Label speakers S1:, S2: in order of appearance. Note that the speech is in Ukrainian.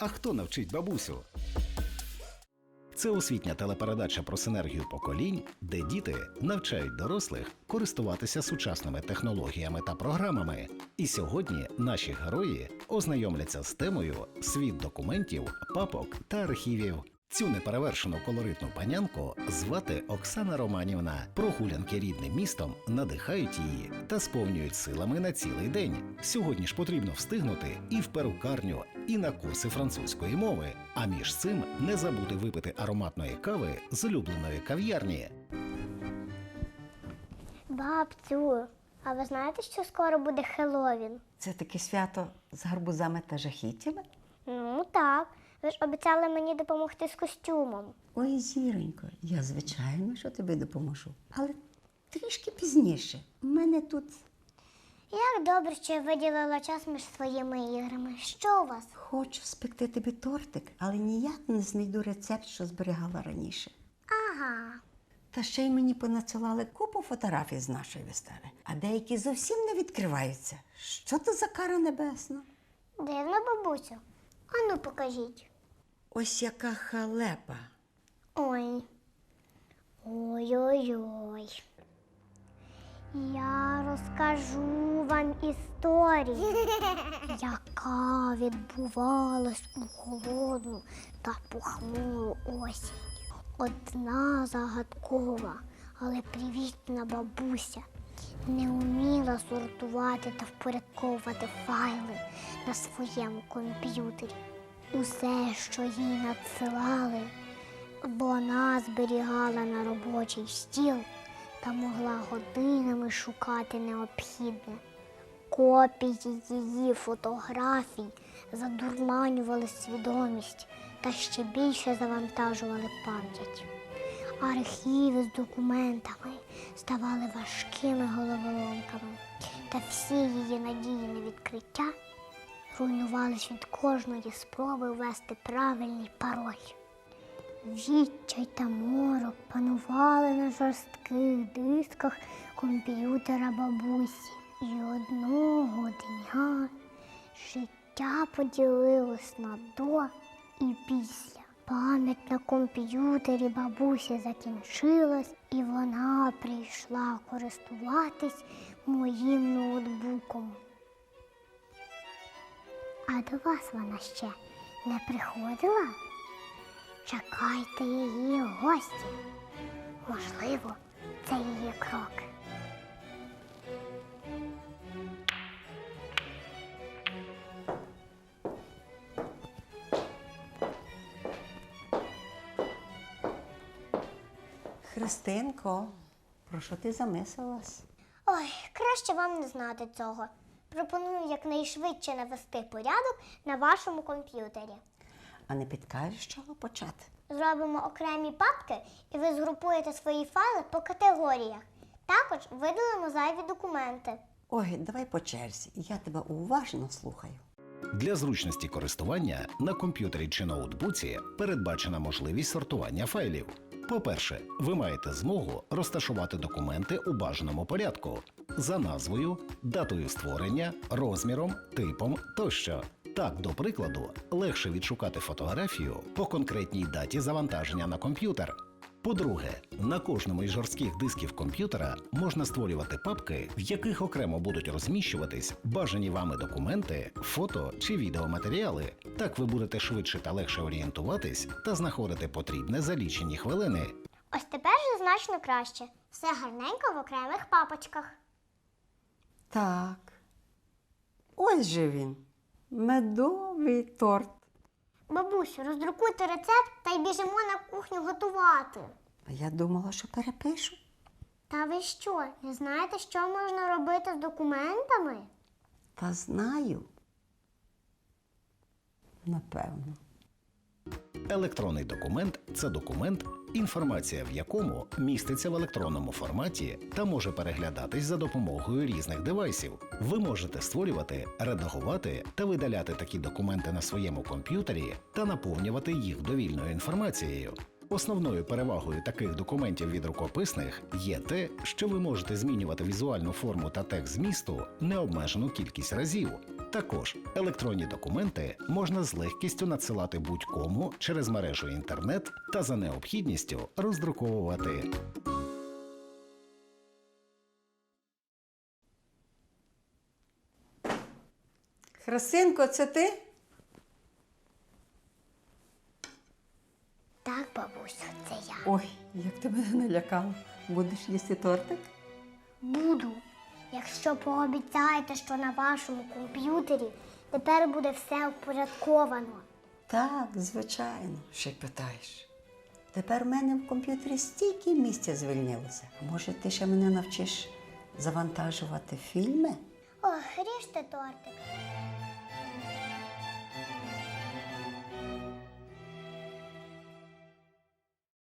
S1: А хто навчить бабусю? Це освітня телепередача про синергію поколінь, де діти навчають дорослих користуватися сучасними технологіями та програмами. І сьогодні наші герої ознайомляться з темою світ документів, папок та архівів. Цю неперевершену колоритну панянку звати Оксана Романівна. Прогулянки рідним містом надихають її та сповнюють силами на цілий день. Сьогодні ж потрібно встигнути і в перукарню, і на курси французької мови. А між цим не забути випити ароматної кави з улюбленої кав'ярні.
S2: Бабцю, а ви знаєте, що скоро буде Хеллоуін?
S3: Це таке свято з гарбузами та жахіттями?
S2: Ну так. Ви ж обіцяли мені допомогти з костюмом.
S3: Ой, зіронько, я звичайно, що тобі допоможу. Але трішки пізніше. У мене тут
S2: Як добре, що я виділила час між своїми іграми. Що у вас?
S3: хочу спекти тобі тортик, але ніяк не знайду рецепт, що зберігала раніше.
S2: Ага.
S3: Та ще й мені понадсилали купу фотографій з нашої вистави, а деякі зовсім не відкриваються. Що то за кара небесна?
S2: Дивно, бабусю. Ану, покажіть.
S3: Ось яка халепа.
S2: Ой. Ой-ой-ой. Я розкажу вам історію, яка відбувалась у холодну та похмуру осінь. Одна загадкова, але привітна бабуся не вміла сортувати та впорядковувати файли на своєму комп'ютері. Усе, що їй надсилали, вона зберігала на робочий стіл та могла годинами шукати необхідне. Копії її фотографій задурманювали свідомість та ще більше завантажували пам'ять. Архіви з документами ставали важкими головоломками, та всі її надії на відкриття руйнувались від кожної спроби ввести правильний пароль. Відчай та морок панували на жорстких дисках комп'ютера бабусі. І одного дня життя поділилось на до і після. Пам'ять на комп'ютері бабусі закінчилась, і вона прийшла користуватись моїм ноутбуком. А до вас вона ще не приходила? Чекайте її в гості. Можливо, це її крок.
S3: Христинко, про що ти замислилась?
S2: Ой, краще вам не знати цього. Пропоную якнайшвидше навести порядок на вашому комп'ютері.
S3: А не підкажеш, з чого почати?
S2: Зробимо окремі папки, і ви згрупуєте свої файли по категоріях. Також видалимо зайві документи.
S3: Ой, давай по черзі, я тебе уважно слухаю.
S1: Для зручності користування на комп'ютері чи ноутбуці передбачена можливість сортування файлів. По-перше, ви маєте змогу розташувати документи у бажаному порядку за назвою, датою створення, розміром, типом тощо. Так, до прикладу, легше відшукати фотографію по конкретній даті завантаження на комп'ютер. По-друге, на кожному із жорстких дисків комп'ютера можна створювати папки, в яких окремо будуть розміщуватись бажані вами документи, фото чи відеоматеріали. Так ви будете швидше та легше орієнтуватись та знаходити потрібне за лічені хвилини.
S2: Ось тепер значно краще. Все гарненько в окремих папочках.
S3: Так. Ось же він. Медовий торт.
S2: Бабусю, роздрукуйте рецепт та й біжимо на кухню готувати.
S3: А я думала, що перепишу.
S2: Та ви що, не знаєте, що можна робити з документами?
S3: Та знаю. Напевно.
S1: Електронний документ це документ, інформація в якому міститься в електронному форматі та може переглядатись за допомогою різних девайсів. Ви можете створювати, редагувати та видаляти такі документи на своєму комп'ютері та наповнювати їх довільною інформацією. Основною перевагою таких документів від рукописних є те, що ви можете змінювати візуальну форму та текст змісту необмежену кількість разів. Також електронні документи можна з легкістю надсилати будь-кому через мережу інтернет та за необхідністю роздруковувати.
S3: Христинко, це ти?
S2: Так, бабусю, це я.
S3: Ой, як ти мене налякала. Будеш їсти тортик?
S2: Буду. Якщо пообіцяєте, що на вашому комп'ютері тепер буде все впорядковано.
S3: Так, звичайно, ще й питаєш. Тепер в мене в комп'ютері стільки місця звільнилося. А може, ти ще мене навчиш завантажувати фільми?
S2: Ох, ріжте тортик.